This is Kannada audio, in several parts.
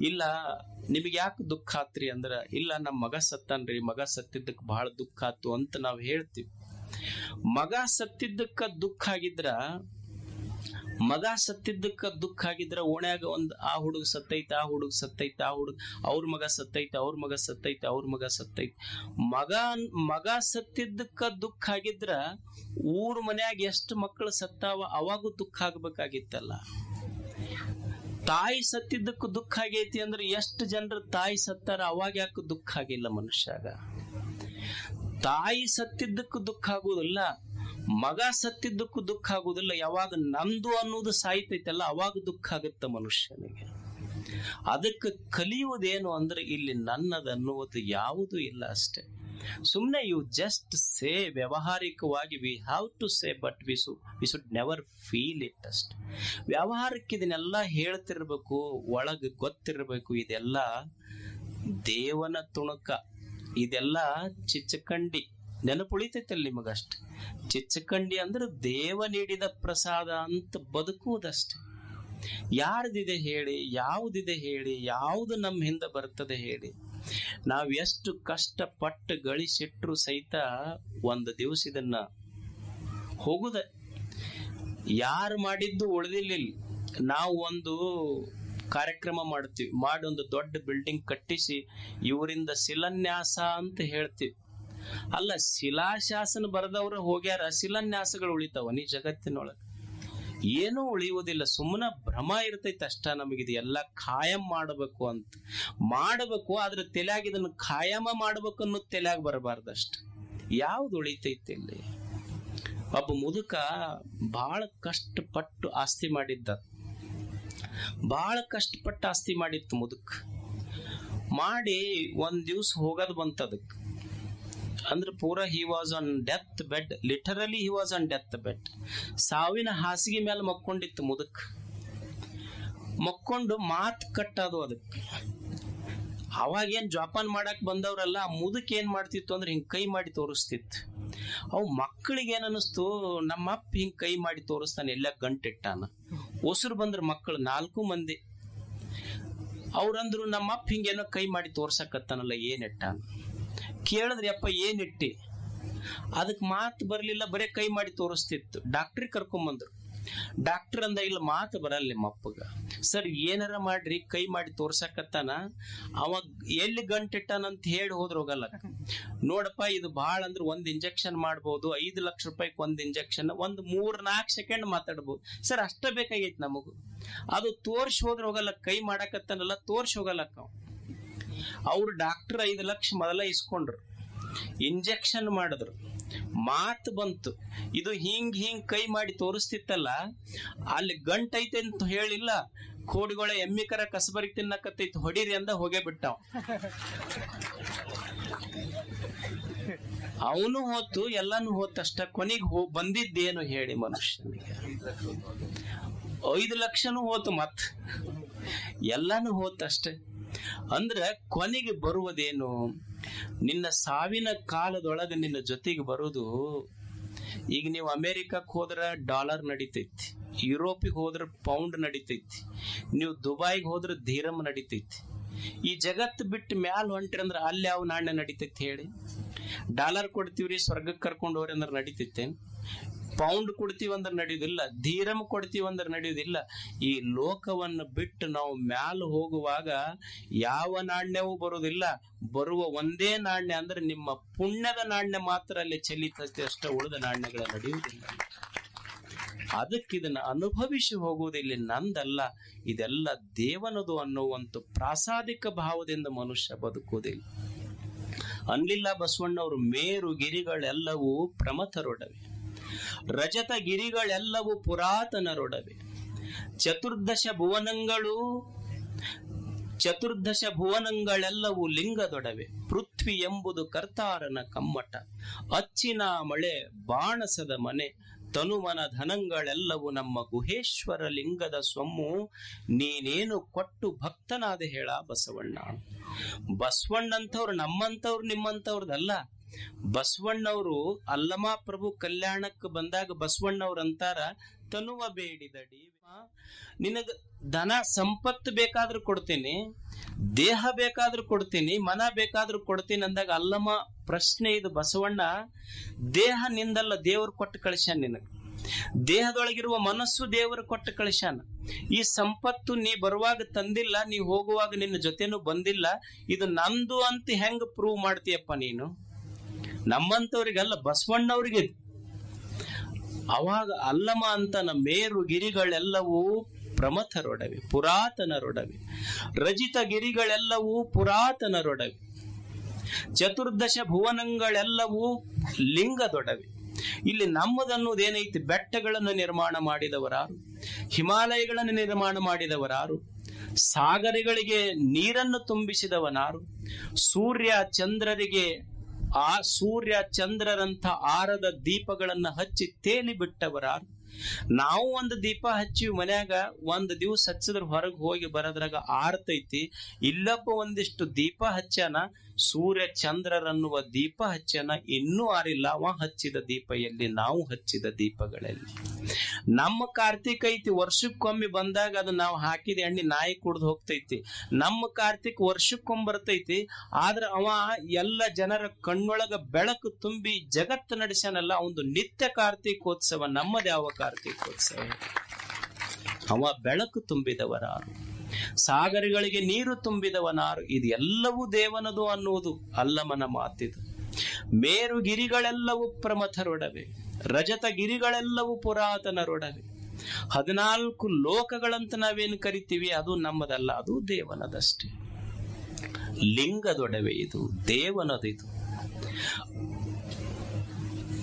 ಇಲ್ಲ, ನಿಮಗೆ ಯಾಕೆ ದುಃಖ ಆತ್ರಿ ಅಂದ್ರ, ಇಲ್ಲ ನಮ್ಮ ಮಗ ಸತ್ತನ್ರಿ, ಮಗ ಸತ್ತಿದ್ದಕ್ಕೆ ಬಹಳ ದುಃಖ ಆತು ಅಂತ ನಾವು ಹೇಳ್ತೀವಿ. ಮಗ ಸತ್ತಿದ್ದಕ್ಕ ದುಃಖ ಆಗಿದ್ರ, ಮಗ ಸತ್ತಿದ್ದಕ್ಕ ದುಃಖ ಆಗಿದ್ರ ಓಣ್ಯಾಗ ಒಂದ್ ಆ ಹುಡುಗ ಸತ್ತೈತ, ಆ ಹುಡುಗ ಸತ್ತೈತ, ಆ ಹುಡುಗ, ಅವ್ರ ಮಗ ಸತ್ತೈತ, ಅವ್ರ ಮಗ ಸತ್ತೈತ, ಅವ್ರ ಮಗ ಸತ್ತೈತ. ಮಗ ಮಗ ಸತ್ತಿದ್ದಕ್ಕ ದುಃಖ ಆಗಿದ್ರ, ಊರ್ ಮನ್ಯಾಗ ಎಷ್ಟ್ ಮಕ್ಕಳು ಸತ್ತಾವ ಅವಾಗೂ ದುಃಖ ಆಗ್ಬೇಕಾಗಿತ್ತಲ್ಲ. ತಾಯಿ ಸತ್ತಿದ್ದಕ್ಕೂ ದುಃಖ ಆಗೈತಿ ಅಂದ್ರೆ ಎಷ್ಟು ಜನರು ತಾಯಿ ಸತ್ತಾರ? ಅವಾಗ ಯಾಕೆ ದುಃಖ ಆಗಿಲ್ಲ ಮನುಷ್ಯಾಗ? ತಾಯಿ ಸತ್ತಿದ್ದಕ್ಕೂ ದುಃಖ ಆಗುವುದಿಲ್ಲ, ಮಗ ಸತ್ತಿದ್ದಕ್ಕೂ ದುಃಖ ಆಗುವುದಿಲ್ಲ. ಯಾವಾಗ ನಂದು ಅನ್ನೋದು ಸಾಯ್ತೈತಲ್ಲ, ಅವಾಗ ದುಃಖ ಆಗುತ್ತೆ ಮನುಷ್ಯನಿಗೆ. ಅದಕ್ಕೆ ಕಲಿಯುವುದೇನು ಅಂದ್ರೆ ಇಲ್ಲಿ ನನ್ನದನ್ನುವುದು ಯಾವುದೂ ಇಲ್ಲ ಅಷ್ಟೇ. ಸುಮ್ಮನೆ you just say ವ್ಯಾವಹಾರಿಕವಾಗಿ we have to say but we so we should never feel it ಅಷ್ಟೆ. ವ್ಯಾವಹಾರಕ್ಕೆ ಇದನ್ನೆಲ್ಲ ಹೇಳ್ತಿರ್ಬೇಕು, ಒಳಗೆ ಗೊತ್ತಿರಬೇಕು, ಇದೆಲ್ಲ ದೇವನ ತುಣುಕ, ಇದೆಲ್ಲ ಚಿಚ್ಚಕಂಡಿ. ನೆನಪುಳಿತೈತಲ್ಲ ನಿಮಗಷ್ಟೆ. ಚಿಚ್ಚಕಂಡಿ ಅಂದ್ರೆ ದೇವ ನೀಡಿದ ಪ್ರಸಾದ ಅಂತ ಬದುಕುವುದಷ್ಟೆ. ಯಾರ್ದಿದೆ ಹೇಳಿ, ಯಾವುದಿದೆ ಹೇಳಿ, ಯಾವುದು ನಮ್ಮ ಹಿಂದೆ ಬರ್ತದೆ ಹೇಳಿ. ನಾವ್ ಎಷ್ಟು ಕಷ್ಟಪಟ್ಟು ಗಳಿಸಿಟ್ರು ಸಹಿತ ಒಂದು ದಿವಸ ಇದನ್ನ ಹೋಗುದ. ಯಾರು ಮಾಡಿದ್ದು ಉಳಿದಿಲ್ಲ. ನಾವು ಒಂದು ಕಾರ್ಯಕ್ರಮ ಮಾಡ್ತೀವಿ. ಮಾಡಿ ಒಂದು ದೊಡ್ಡ ಬಿಲ್ಡಿಂಗ್ ಕಟ್ಟಿಸಿ ಇವರಿಂದ ಶಿಲಾನ್ಯಾಸ ಅಂತ ಹೇಳ್ತೀವಿ. ಅಲ್ಲ ಶಿಲಾಶಾಸನ ಬರೆದವ್ರು ಹೋಗ್ಯಾರ, ಶಿಲಾನ್ಯಾಸಗಳು ಉಳಿತಾವ ನೀ ಜಗತ್ತಿನೊಳಗೆ. ಏನೂ ಉಳಿಯುವುದಿಲ್ಲ. ಸುಮ್ಮನೆ ಭ್ರಮ ಇರ್ತೈತೆ ಅಷ್ಟ ನಮಗಿದು ಎಲ್ಲ ಖಾಯಂ ಮಾಡಬೇಕು ಅಂತ. ಮಾಡಬೇಕು, ಆದ್ರೆ ತಲೆಯಾಗ ಇದನ್ನು ಖಾಯಮ ಮಾಡ್ಬೇಕು ಅನ್ನೋ ತಲೆಯಾಗ ಬರಬಾರ್ದಷ್ಟ ಯಾವ್ದು ಉಳಿತೈತೆ ಇಲ್ಲಿ? ಒಬ್ಬ ಮುದುಕ ಬಹಳ ಕಷ್ಟಪಟ್ಟು ಆಸ್ತಿ ಮಾಡಿದ್ದ. ಬಹಳ ಕಷ್ಟಪಟ್ಟು ಆಸ್ತಿ ಮಾಡಿತ್ತು ಮುದುಕ. ಮಾಡಿ ಒಂದ್ ದಿವ್ಸ ಹೋಗೋದು ಬಂತ ಅದಕ್ಕೆ ಅಂದ್ರೆ ಪೂರ he was on death bed literally he was on death bed ಸಾವಿನ ಹಾಸಿಗೆ ಮೇಲೆ ಮಕ್ಕೊಂಡಿತ್ತು ಮುದಕ್. ಮಕ್ಕೊಂಡು ಮಾತ್ ಕಟ್ಟದು ಅದಕ್ಕೆ ಅವಾಗ ಏನ್ ಜೋಪಾನ್ ಮಾಡಕ್ ಬಂದವ್ರಲ್ಲ ಆ ಮುದುಕ್ ಏನ್ ಮಾಡ್ತಿತ್ತು ಅಂದ್ರೆ ಹಿಂಗ್ ಕೈ ಮಾಡಿ ತೋರಿಸ್ತಿತ್ತು. ಅವು ಮಕ್ಕಳಿಗೆ ಏನ್ ಅನಿಸ್ತು ನಮ್ಮ ಅಪ್ಪ ಹಿಂಗ್ ಕೈ ಮಾಡಿ ತೋರಿಸ್ತಾನೆ, ಎಲ್ಲ ಗಂಟಿಟ್ಟಾನ. ಉಸಿರು ಬಂದ್ರ ಮಕ್ಕಳು ನಾಲ್ಕು ಮಂದಿ. ಅವ್ರಂದ್ರು ನಮ್ಮ ಅಪ್ಪ ಹಿಂಗೇನೋ ಕೈ ಮಾಡಿ ತೋರ್ಸಕತ್ತಾನಲ್ಲ, ಏನ್ ಇಟ್ಟಾನ. ಕೇಳಿದ್ರಿ, ಅಪ್ಪ ಏನಿಟ್ಟಿ ಇಟ್ಟಿ? ಅದಕ್ ಮಾತು ಬರಲಿಲ್ಲ, ಬರೇ ಕೈ ಮಾಡಿ ತೋರಿಸ್ತಿತ್ತು. ಡಾಕ್ಟ್ರಿಗೆ ಕರ್ಕೊಂಬಂದ್ರು. ಡಾಕ್ಟರ್ ಅಂದ, ಇಲ್ಲ, ಮಾತು ಬರಲ್ಲ ನಿಮ್ಮ ಅಪ್ಪಗ. ಸರ್, ಏನಾರ ಮಾಡ್ರಿ, ಕೈ ಮಾಡಿ ತೋರ್ಸಕತ್ತಾನ. ಅವ ಎಲ್ಲಿ ಗಂಟಿಟ್ಟನಂತ ಹೇಳಿ ಹೋದ್ರ ಹೋಗಲ್ಲ. ನೋಡಪ್ಪ, ಇದು ಬಹಳ ಅಂದ್ರೆ ಒಂದ್ ಇಂಜೆಕ್ಷನ್ ಮಾಡ್ಬೋದು, ಐದು ಲಕ್ಷ ರೂಪಾಯಿ ಒಂದ್ ಇಂಜೆಕ್ಷನ್ ಒಂದ್ ಮೂರ್ ನಾಲ್ಕು ಸೆಕೆಂಡ್ ಮಾತಾಡ್ಬೋದು. ಸರ್, ಅಷ್ಟ ಬೇಕಾಗೈತಿ ನಮಗೂ. ಅದು ತೋರ್ಸಿ ಹೋದ್ರ ಹೋಗಲ್ಲ, ಕೈ ಮಾಡಕತ್ತಾನಲ್ಲ, ತೋರ್ಸಿ ಹೋಗಲ್ಲಕ್ಕ ಅವ್ರು ಡಾಕ್ಟರ್ ಐದು ಲಕ್ಷ ಮೊದಲ ಇಸ್ಕೊಂಡ್ರು. ಇಂಜೆಕ್ಷನ್ ಮಾಡಿದ್ರು. ಮಾತು ಬಂತು. ಇದು ಹಿಂಗ್ ಹಿಂಗ್ ಕೈ ಮಾಡಿ ತೋರಿಸ್ತಿತ್ತಲ್ಲ, ಅಲ್ಲಿ ಗಂಟೈತೆ ಅಂತ ಹೇಳಿಲ್ಲ, ಕೋಡಿಗಳ ಎಮ್ಮಿಕರ ಕಸಬರಿ ತಿನ್ನಕತ್ತೈತಿ, ಹೊಡೀರಿ ಅಂದ ಹೋಗೇ ಬಿಟ್ಟವ. ಅವನು ಹೋತು, ಎಲ್ಲಾನು ಹೋತಷ್ಟ ಕೊನೆಗೆ ಹೋ, ಬಂದಿದ್ದೇನು ಹೇಳಿ ಮನುಷ್ಯನಿಗೆ. ಐದು ಲಕ್ಷನೂ ಹೋತು ಮತ್. ಎಲ್ಲಾನು ಹೋತಷ್ಟೆ ಅಂದ್ರೆ ಕೊನೆಗೆ ಬರುವುದೇನು? ನಿನ್ನ ಸಾವಿನ ಕಾಲದೊಳಗೆ ನಿನ್ನ ಜೊತೆಗೆ ಬರುವುದು, ಈಗ ನೀವು ಅಮೆರಿಕಕ್ಕೆ ಹೋದ್ರೆ ಡಾಲರ್ ನಡಿತೈತಿ, ಯುರೋಪಿಗೆ ಹೋದ್ರೆ ಪೌಂಡ್ ನಡಿತೈತಿ, ನೀವು ದುಬೈಗೆ ಹೋದ್ರೆ ಧೀರಮ್ ನಡಿತೈತಿ. ಈ ಜಗತ್ತು ಬಿಟ್ಟು ಮ್ಯಾಲ ಹೊಂಟ್ರಿ ಅಂದ್ರೆ ಅಲ್ಲಿ ಯಾವ ನಾಣ್ಯ ನಡಿತೈತಿ ಹೇಳಿ? ಡಾಲರ್ ಕೊಡ್ತೀವ್ರಿ, ಸ್ವರ್ಗಕ್ಕೆ ಕರ್ಕೊಂಡು ಹೋಗ್ರಿ ಅಂದ್ರೆ ನಡಿತೈತೆ ಪೌಂಡ್ ಕೊಡ್ತೀವಿ ಅಂದ್ರೆ ನಡೆಯುವುದಿಲ್ಲ ಧೀರಂ ಕೊಡ್ತೀವಿ ಅಂದ್ರೆ ನಡೆಯುವುದಿಲ್ಲ ಈ ಲೋಕವನ್ನು ಬಿಟ್ಟು ನಾವು ಮ್ಯಾಲ ಹೋಗುವಾಗ ಯಾವ ನಾಣ್ಯವೂ ಬರುವುದಿಲ್ಲ. ಬರುವ ಒಂದೇ ನಾಣ್ಯ ಅಂದ್ರೆ ನಿಮ್ಮ ಪುಣ್ಯದ ನಾಣ್ಯ ಮಾತ್ರ ಅಲ್ಲಿ ಚಲಿತೈತೆ ಅಷ್ಟೇ ಉಳಿದ ನಾಣ್ಯಗಳ ನಡೆಯುವುದಿಲ್ಲ. ಅದಕ್ಕೆ ಇದನ್ನ ಅನುಭವಿಸಿ ಹೋಗುವುದಿಲ್ಲ ನಂದಲ್ಲ. ಇದೆಲ್ಲ ದೇವನದು ಅನ್ನುವಂತ ಪ್ರಾಸಾದಿಕ ಭಾವದಿಂದ ಮನುಷ್ಯ ಬದುಕುವುದಿಲ್ಲ. ಅನ್ಲಿಲ್ಲ ಬಸವಣ್ಣವರು ಮೇರು ಗಿರಿಗಳೆಲ್ಲವೂ ಪ್ರಮಥರೊಡವೆ. ರಜತ ಗಿರಿಗಳೆಲ್ಲವೂ ಪುರಾತನರೊಡವೆ. ಚತುರ್ದಶ ಭುವನಗಳು, ಚತುರ್ದಶ ಭುವನಗಳೆಲ್ಲವೂ ಲಿಂಗದೊಡವೆ. ಪೃಥ್ವಿ ಎಂಬುದು ಕರ್ತಾರನ ಕಮ್ಮಟ. ಅಚ್ಚಿನ ಮಳೆ, ಬಾಣಸದ ಮನೆ, ತನುಮನ ಧನಂಗಳೆಲ್ಲವೂ ನಮ್ಮ ಗುಹೇಶ್ವರ ಲಿಂಗದ ಸೊಮ್ಮು ನೀನೇನು ಕೊಟ್ಟು ಭಕ್ತನಾದ ಹೇಳ ಬಸವಣ್ಣ. ಬಸವಣ್ಣಂಥವ್ರು ನಮ್ಮಂಥವ್ರು ನಿಮ್ಮಂಥವ್ರದಲ್ಲ. ಬಸವಣ್ಣವರು ಅಲ್ಲಮ ಪ್ರಭು ಕಲ್ಯಾಣಕ್ಕೆ ಬಂದಾಗ ಬಸವಣ್ಣವ್ರ ಅಂತಾರ, ತನುವ ಬೇಡಿದಡಿ. ನಿನಗ ಧನ ಸಂಪತ್ತು ಬೇಕಾದ್ರೂ ಕೊಡ್ತೀನಿ, ದೇಹ ಬೇಕಾದ್ರೂ ಕೊಡ್ತೀನಿ, ಮನ ಬೇಕಾದ್ರೂ ಕೊಡ್ತೀನಿ ಅಂದಾಗ ಅಲ್ಲಮ್ಮ ಪ್ರಶ್ನೆ ಇದು, ಬಸವಣ್ಣ, ದೇಹ ನಿಂದಲ್ಲ ದೇವ್ರು ಕೊಟ್ಟು ಕಳಿಸ್ಯಾನ ನಿನಗ. ದೇಹದೊಳಗಿರುವ ಮನಸ್ಸು ದೇವರು ಕೊಟ್ಟು ಕಳಿಸ್ಯಾನ. ಈ ಸಂಪತ್ತು ನೀ ಬರುವಾಗ ತಂದಿಲ್ಲ, ನೀ ಹೋಗುವಾಗ ನಿನ್ನ ಜೊತೆನೂ ಬಂದಿಲ್ಲ. ಇದು ನಂದು ಅಂತ ಹೆಂಗ್ ಪ್ರೂವ್ ಮಾಡ್ತೀಯಪ್ಪ ನೀನು? ನಮ್ಮಂತವ್ರಿಗಲ್ಲ, ಬಸವಣ್ಣವ್ರಿಗೆ. ಅವಾಗ ಅಲ್ಲಮ ಅಂತನ ಮೇರು ಗಿರಿಗಳೆಲ್ಲವೂ ಪ್ರಮಥರೊಡವೆ, ಪುರಾತನರೊಡವೆ. ರಜಿತ ಗಿರಿಗಳೆಲ್ಲವೂ ಪುರಾತನರೊಡವೆ. ಚತುರ್ದಶ ಭುವನಗಳೆಲ್ಲವೂ ಲಿಂಗದೊಡವೆ. ಇಲ್ಲಿ ನಮ್ಮದನ್ನುವುದೇನೈತಿ ಬೆಟ್ಟಗಳನ್ನು ನಿರ್ಮಾಣ ಮಾಡಿದವರಾರು, ಹಿಮಾಲಯಗಳನ್ನು ನಿರ್ಮಾಣ ಮಾಡಿದವರಾರು, ಸಾಗರಗಳಿಗೆ ನೀರನ್ನು ತುಂಬಿಸಿದವನಾರು, ಸೂರ್ಯ ಚಂದ್ರರಿಗೆ ಆ ಸೂರ್ಯ ಚಂದ್ರರಂಥ ಆರದ ದೀಪಗಳನ್ನ ಹಚ್ಚಿ ತೇಲಿ ಬಿಟ್ಟವರಾರ್. ನಾವು ಒಂದು ದೀಪ ಹಚ್ಚಿ ಮನ್ಯಾಗ, ಒಂದ್ ದಿವ್ಸ ಹಚ್ಚಿದ್ರ ಹೊರಗೆ ಹೋಗಿ ಬರೋದ್ರಾಗ ಆರ್ತೈತಿ ಇಲ್ಲಪ್ಪ ಒಂದಿಷ್ಟು ದೀಪ ಹಚ್ಚಾನ ಸೂರ್ಯ ಚಂದ್ರರನ್ನುವ ದೀಪ ಹಚ್ಚನ ಇನ್ನೂ ಆರಿಲ್ಲ. ಅವ ಹಚ್ಚಿದ ದೀಪ ಎಲ್ಲಿ ನಾವು ಹಚ್ಚಿದ ದೀಪಗಳಲ್ಲಿ. ನಮ್ಮ ಕಾರ್ತಿಕ್ ಐತಿ, ವರ್ಷಕ್ಕೊಮ್ಮೆ ಬಂದಾಗ ಅದು ನಾವು ಹಾಕಿದ ಎಣ್ಣೆ ನಾಯಿ ಕುಡ್ದು ಹೋಗ್ತೈತಿ. ನಮ್ಮ ಕಾರ್ತಿಕ್ ವರ್ಷಕ್ಕೊಮ್ಮೆ ಬರ್ತೈತಿ, ಆದ್ರ ಅವ ಎಲ್ಲ ಜನರ ಕಣ್ಣೊಳಗ ಬೆಳಕು ತುಂಬಿ ಜಗತ್ತು ನಡೆಸನಲ್ಲ ಒಂದು ನಿತ್ಯ ಕಾರ್ತಿಕೋತ್ಸವ ನಮ್ಮದೇ ಅವ ಕಾರ್ತಿಕೋತ್ಸವ. ಅವ ಬೆಳಕು ತುಂಬಿದವರಾರು. ಸಾಗರಗಳಿಗೆ ನೀರು ತುಂಬಿದವನಾರು. ಇದು ಎಲ್ಲವೂ ದೇವನದು ಅನ್ನುವುದು. ಅಲ್ಲಮನ ಮಾತಿದು. ಮೇರುಗಿರಿಗಳೆಲ್ಲವೂ ಪ್ರಮಥರೊಡವೆ. ರಜತ ಗಿರಿಗಳೆಲ್ಲವೂ ಪುರಾತನರೊಡವೆ. ಹದಿನಾಲ್ಕು ಲೋಕಗಳಂತ ನಾವೇನು ಕರಿತೀವಿ, ಅದು ನಮ್ಮದಲ್ಲ, ಅದು ದೇವನದಷ್ಟೇ. ಲಿಂಗದೊಡವೆ ಇದು, ದೇವನದಿದು.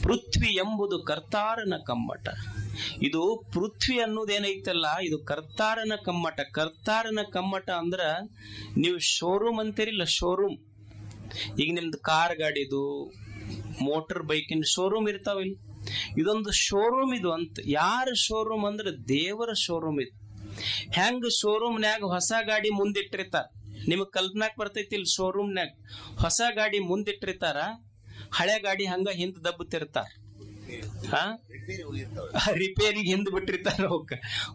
ಪೃಥ್ವಿ ಎಂಬುದು ಕರ್ತಾರನ ಕಮ್ಮಟ. ಇದು ಪೃಥ್ವಿ ಅನ್ನೋದೇನೈತಲ್ಲ ಇದು ಕರ್ತಾರನ ಕಮ್ಮಟ. ಕರ್ತಾರನ ಕಮ್ಮಟ ಅಂದ್ರ ನೀವು ಶೋರೂಮ್ ಅಂತೀರಿಲ್ಲ ಶೋರೂಮ್ ಈಗ ನಿಮ್ದು ಕಾರ್ ಗಾಡಿದು ಮೋಟರ್ ಬೈಕಿನ ಶೋರೂಮ್ ಇರ್ತಾವಿಲ್ಲ ಇದೊಂದು ಶೋರೂಮ್ ಇದು ಅಂತ. ಯಾರ ಶೋರೂಮ್ ಅಂದ್ರೆ ದೇವರ ಶೋರೂಮ್ ಇದು. ಹೆಂಗ್ ಶೋರೂಮ್ನ್ಯಾಗ ಹೊಸ ಗಾಡಿ ಮುಂದಿಟ್ಟಿರ್ತಾರ? ನಿಮಗ್ ಕಲ್ಪನಾಕ್ ಬರ್ತೈತಿ ಇಲ್ಲಿ ಶೋರೂಮ್ನ್ಯಾಗ ಹೊಸ ಗಾಡಿ ಮುಂದಿಟ್ಟಿರ್ತಾರ, ಹಳೆ ಗಾಡಿ ಹಂಗ ಹಿಂದ್ ದಬ್ಬತಿರ್ತಾರ ಹಾ ರಿಪೇರಿಗೆ ಹಿಂದ್ ಬಿಟ್ಟಿರ್ತಾರ ಅವಕ್ಕ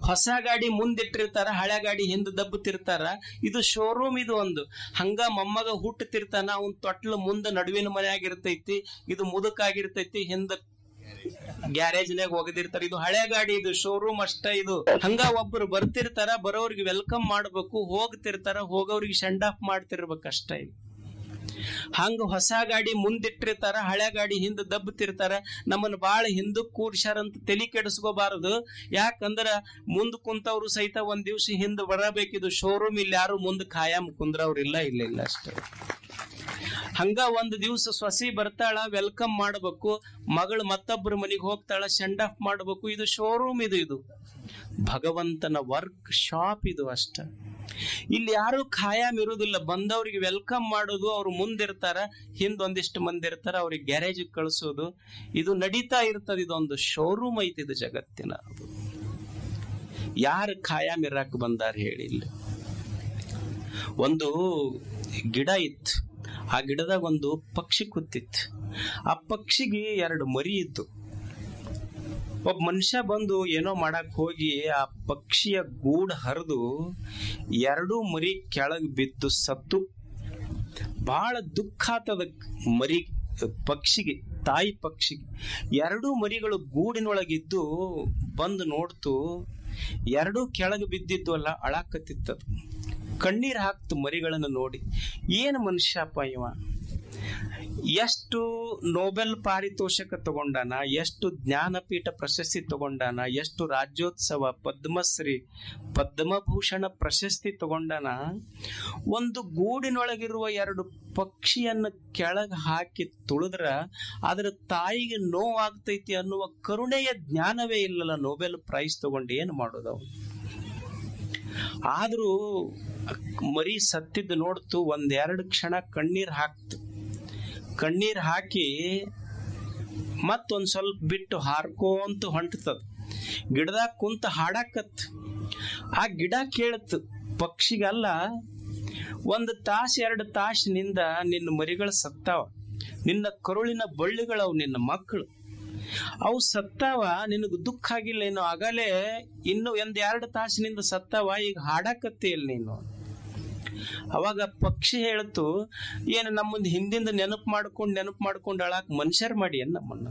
ಹೊಸ ಗಾಡಿ ಮುಂದಿಟ್ಟಿರ್ತಾರ, ಹಳೆ ಗಾಡಿ ಹಿಂದ್ ದಬ್ಬತಿರ್ತಾರ ಇದು ಶೋರೂಮ್ ಇದು ಒಂದು. ಹಂಗ ಮೊಮ್ಮಗ ಹುಟ್ಟತಿರ್ತಾನ, ಅವನ್ ತೊಟ್ಲು ಮುಂದ ನಡುವಿನ ಮನೆ ಆಗಿರ್ತೈತಿ ಇದು ಮುದುಕಾಗಿರ್ತೈತಿ, ಹಿಂದ ಗ್ಯಾರೇಜ್ನಾಗ ಹೋಗದಿರ್ತಾರ ಇದು ಹಳೆ ಗಾಡಿ ಇದು ಶೋರೂಮ್ ಅಷ್ಟ ಇದು. ಹಂಗ ಒಬ್ರು ಬರ್ತಿರ್ತಾರ ಬರೋರ್ಗೆ ವೆಲ್ಕಮ್ ಮಾಡ್ಬೇಕು, ಹೋಗ್ತಿರ್ತಾರ ಹೋಗೋರಿಗೆ ಸೆಂಡ್ ಆಫ್ ಮಾಡ್ತಿರ್ಬೇಕಷ್ಟ ಇದು. ಹಂಗ ಹೊಸ ಗಾಡಿ ಮುಂದಿಟ್ಟಿರ್ತಾರ, ಹಳೆ ಗಾಡಿ ಹಿಂದ ದಬ್ಬತಿರ್ತಾರ ನಮ್ಮನ್ನ ಬಾಳ ಹಿಂದಕ್ ಕೂರ್ಸಾರಂತ ತಲೆ ಕೆಡಿಸ್ಕೋಬಾರದು. ಯಾಕಂದ್ರ ಮುಂದ್ ಕುಂತವ್ರು ಸಹಿತ ಒಂದ್ ದಿವ್ಸ ಹಿಂದ್ ಬರಬೇಕಿದು ಶೋರೂಮ್ ಇಲ್ಲಿ ಯಾರು ಮುಂದ್ ಖಾಯಂ ಕುಂದ್ರವ್ರಿಲ್ಲ ಇಲ್ಲ ಇಲ್ಲ ಇಲ್ಲ ಅಷ್ಟೇ. ಹಂಗ ಒಂದ್ ದಿವ್ಸ ಸೊಸಿ ಬರ್ತಾಳ ವೆಲ್ಕಮ್ ಮಾಡ್ಬೇಕು. ಮಗಳು ಮತ್ತೊಬ್ಬರ ಮನೆಗೆ ಹೋಗ್ತಾಳ ಸೆಂಡ್ ಆಫ್ ಮಾಡ್ಬೇಕು. ಇದು ಶೋರೂಮ್ ಇದು ಇದು. ಭಗವಂತನ ವರ್ಕ್ ಶಾಪ್ ಇದು ಅಷ್ಟ. ಇಲ್ಲಿ ಯಾರು ಖಾಯಂ ಇರುವುದಿಲ್ಲ. ಬಂದವರಿಗೆ ವೆಲ್ಕಮ್ ಮಾಡೋದು ಅವ್ರು ಮುಂದಿರ್ತಾರ, ಹಿಂದೊಂದಿಷ್ಟು ಮಂದಿ ಇರ್ತಾರ ಅವ್ರಿಗೆ ಗ್ಯಾರೇಜ್ ಕಳಿಸೋದು. ಇದು ನಡೀತಾ ಇರ್ತದ, ಇದೊಂದು ಶೋರೂಮ್ ಐತಿ ಇದು ಜಗತ್ತಿನ. ಯಾರು ಖಾಯಂ ಇರಾಕ್ ಬಂದಾರ ಇಲ್ಲಿ. ಒಂದು ಗಿಡ ಇತ್ತು. ಆ ಗಿಡದಾಗ ಒಂದು ಪಕ್ಷಿ ಕೂತಿತ್ತು. ಆ ಪಕ್ಷಿಗೆ ಎರಡು ಮರಿ ಇತ್ತು ಒಬ್ಬ ಮನುಷ್ಯ ಬಂದು ಏನೋ ಮಾಡಕ್ ಹೋಗಿ ಆ ಪಕ್ಷಿಯ ಗೂಡು ಹರಿದು ಎರಡು ಮರಿ ಕೆಳಗೆ ಬಿದ್ದು ಸತ್ತು. ಬಹಳ ದುಃಖ ಆತದ ಮರಿ, ಪಕ್ಷಿಗೆ, ತಾಯಿ ಪಕ್ಷಿಗೆ. ಎರಡೂ ಮರಿಗಳು ಗೂಡಿನೊಳಗಿದ್ದು ಬಂದು ನೋಡ್ತು, ಎರಡೂ ಕೆಳಗೆ ಬಿದ್ದಿದ್ದು ಅಲ್ಲ, ಅಳಾಕತ್ತಿತ್ತದು. ಕಣ್ಣೀರ್ ಹಾಕ್ತು ಮರಿಗಳನ್ನು ನೋಡಿ. ಏನು ಮನುಷ್ಯಪ್ಪ ಇವ? ಎಷ್ಟು ನೋಬೆಲ್ ಪಾರಿತೋಷಕ ತಗೊಂಡಾನ, ಎಷ್ಟು ಜ್ಞಾನಪೀಠ ಪ್ರಶಸ್ತಿ ತಗೊಂಡಾನ, ಎಷ್ಟು ರಾಜ್ಯೋತ್ಸವ ಪದ್ಮಶ್ರೀ, ಪದ್ಮಭೂಷಣ ಪ್ರಶಸ್ತಿ ತಗೊಂಡಾನ, ಒಂದು ಗೂಡಿನೊಳಗಿರುವ ಎರಡು ಪಕ್ಷಿಯನ್ನು ಕೆಳಗೆ ಹಾಕಿ ತುಳಿದ್ರ ಅದರ ತಾಯಿಗೆ ನೋವಾಗ್ತೈತಿ ಅನ್ನುವ ಕರುಣೆಯ ಜ್ಞಾನವೇ ಇಲ್ಲಲ್ಲ ನೋಬೆಲ್ ಪ್ರೈಸ್ ತಗೊಂಡು ಏನು ಮಾಡೋದು ಆದರೂ ಮರಿ ಸತ್ತಿದ್ದು ನೋಡ್ತು, ಒಂದೆರಡು ಕ್ಷಣ ಕಣ್ಣೀರು ಹಾಕ್ತು. ಕಣ್ಣೀರ್ ಹಾಕಿ ಮತ್ತೊಂದ್ ಸ್ವಲ್ಪ ಬಿಟ್ಟು ಹಾರ್ಕೋಂತ ಹೊಂಟತದ. ಗಿಡದಾಗ ಕುಂತ ಹಾಡಾಕತ್. ಆ ಗಿಡ ಕೇಳತ್ ಪಕ್ಷಿಗಲ್ಲ, ಒಂದು ತಾಸು, ಎರಡು ತಾಸಿನಿಂದ ನಿನ್ನ ಮರಿಗಳು ಸತ್ತಾವ. ನಿನ್ನ ಕರುಳಿನ ಬಳ್ಳಿಗಳವು ನಿನ್ನ ಮಕ್ಕಳು ಅವು ಸತ್ತಾವ, ನಿನಗೆ ದುಃಖ ಆಗಿಲ್ಲ ಏನು, ಆಗಲೇ ಇನ್ನು ಒಂದ್ ಎರಡು ತಾಸಿನಿಂದ ಸತ್ತಾವ, ಈಗ ಹಾಡಾಕತ್ತೀಯಲ್ಲ ನೀನು. ಅವಾಗ ಪಕ್ಷಿ ಹೇಳ್ತು, ಏನು ನಮ್ಮಂದ್ ಹಿಂದಿಂದ ನೆನಪು ಮಾಡ್ಕೊಂಡು ನೆನಪು ಮಾಡ್ಕೊಂಡು ಅಳಾಕ್ ಮನುಷ್ಯರ್ ಮಾಡಿ ಏನ್ ನಮ್ಮನ್ನ?